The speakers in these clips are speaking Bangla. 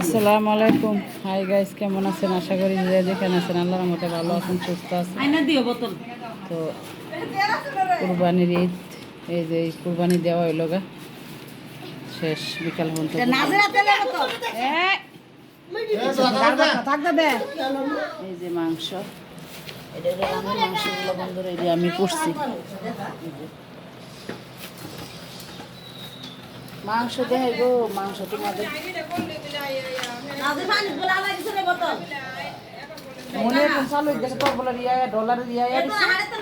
আসসালামু আলাইকুম। হাই গাইস কেমন আছেন? আশা করি যে যেখানে আছেন আল্লাহর মতো ভালো আছেন সুস্থ আছেন। তো কুরবানির ঈদ এই যে কুরবানি দেওয়া হইল গা। শেষ বিকাল পর্যন্ত। এই যে মাংস। এটা মাংসগুলো বন্ধুরা এই আমি করছি। মাংস দেখাই গো মাংস তোমাদের। মনে এখন চালু দেখে তো বলে রিয়া ডলার রিয়া দিছে। হাড়ে তো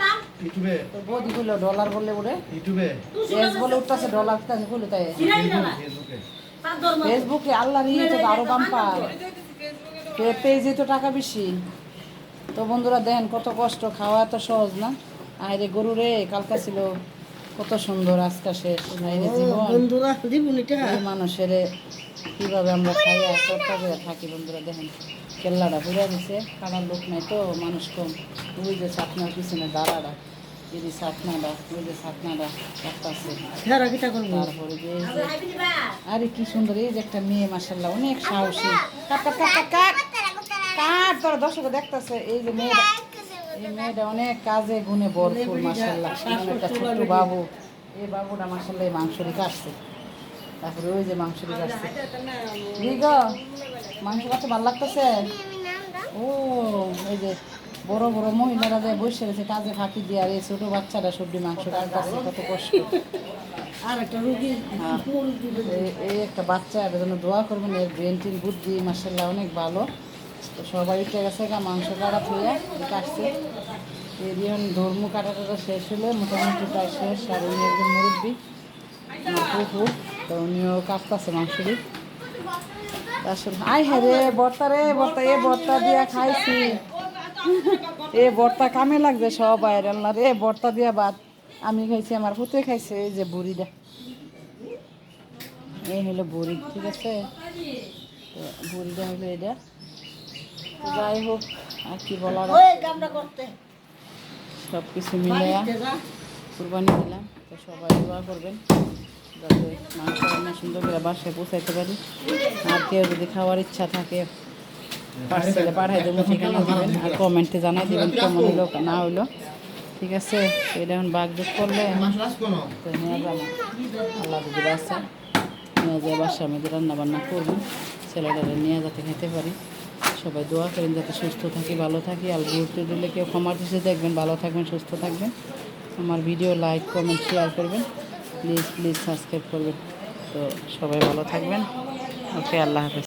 ইউটিউবে। তো বৌদি ডলার বললে ওরে ইউটিউবে। এস বলে উঠতেছে ডলার উঠতেছে তাই ফেসবুকে আল্লাহ রিয়ে তো আরও পায়। পেজে তো টাকা বেশি। তো বন্ধুরা দেখেন কত কষ্ট খাওয়া এত সহজ না? আরে গরু রে কালকা ছিল কত সুন্দর আজকা শেষ আইরে জীবন। বন্ধুরা জীবনীটা। মানুষের কীভাবে আমরা খাই আর করে থাকি বন্ধুরা দেখেন কেল্লাটা পুড়ে দিছে কাটার লোক নাই তো মানুষ কম। ওই যে ছাতনার পিছনে দাঁড়াটা এই যে ছাতনাটা ওই যে ছাতনাটা একটা আছে। করব তারপরে যে আরে কি সুন্দর এই যে একটা মেয়ে মাসাল্লাহ অনেক সাহসী। কাট কাট কাট কাট কাট। তোরা দর্শক দেখতেছে এই যে মেয়েটা এই মেয়েটা অনেক কাজে গুণে ভরপুর মাসাল্লাহ একটা ছোট্ট বাবু। এই বাবুটা মাসাল্লাহ এই মাংসরি কাটছে তারপরে ওই যে কাটছে দিগ মাংস কাটতে ভালো লাগতেছে? ও এই যে বড় বড় মহিলারা যে বসে রয়েছে কাজে ফাঁকি দিয়ে আর এই ছোট বাচ্চারা সবজি মাংস কাটতেছে কত কষ্ট। আর একটা রোগী হ্যাঁ। এই- একটা বাচ্চা জন্য দোয়া করবেন এর ব্রেন বুদ্ধি মার্শাল্লাহ অনেক ভালো। তো সবাই উঠে গেছে মাংস কাটা থুয়ে কাটছে। এখন ধর্ম কাটা টাটা শেষ হলে, মোটামুটি প্রায় শেষ। আর উনি একজন মুরব্বী তো উনিও কাটতেছে মাংসটি আসলে আই হ্যাঁ রে, বর্তা রে, বর্তা, এ বর্তা দিয়া খাইছি। এ বর্তা কামে লাগছে সব আল্লাহ রে বর্তা দিয়া বাদ আমি খাইছি, আমার পুতে খাইছে, এই যে বুড়িটা। এই হলো বুড়ি, ঠিক আছে? তো বুড়িটা হলো এটা। যাই হোক আর কি বলার সব কিছু যা। কুরবানি দিলাম তো সবাই দোয়া করবেন যাতে মাংস রান্না সুন্দর করে বাসায় পৌঁছাইতে পারি। আর কেউ যদি খাওয়ার ইচ্ছা থাকে পার্সেলে পাঠাই দেবো ঠিকানা দেবেন আর কমেন্টে জানাই দেবেন কেমন হইল না হইল। ঠিক আছে? এটা এখন বাগযোগ করলে তো নিয়ে যাব। আল্লাহ যদি বাসা নিয়ে যায় বাসা আমি রান্না বান্না করব ছেলেটারে নিয়ে যাতে খেতে পারি। সবাই দোয়া করেন যাতে সুস্থ থাকি, ভালো থাকি। আর গুরুত্ব দিলে কেউ ক্ষমার দৃষ্টি দেখবেন ভালো থাকবেন, সুস্থ থাকবেন। আমার ভিডিও লাইক, কমেন্ট শেয়ার করবেন। প্লিজ প্লিজ সাবস্ক্রাইব করবেন। তো সবাই ভালো থাকবেন। ওকে, আল্লাহ হাফেজ।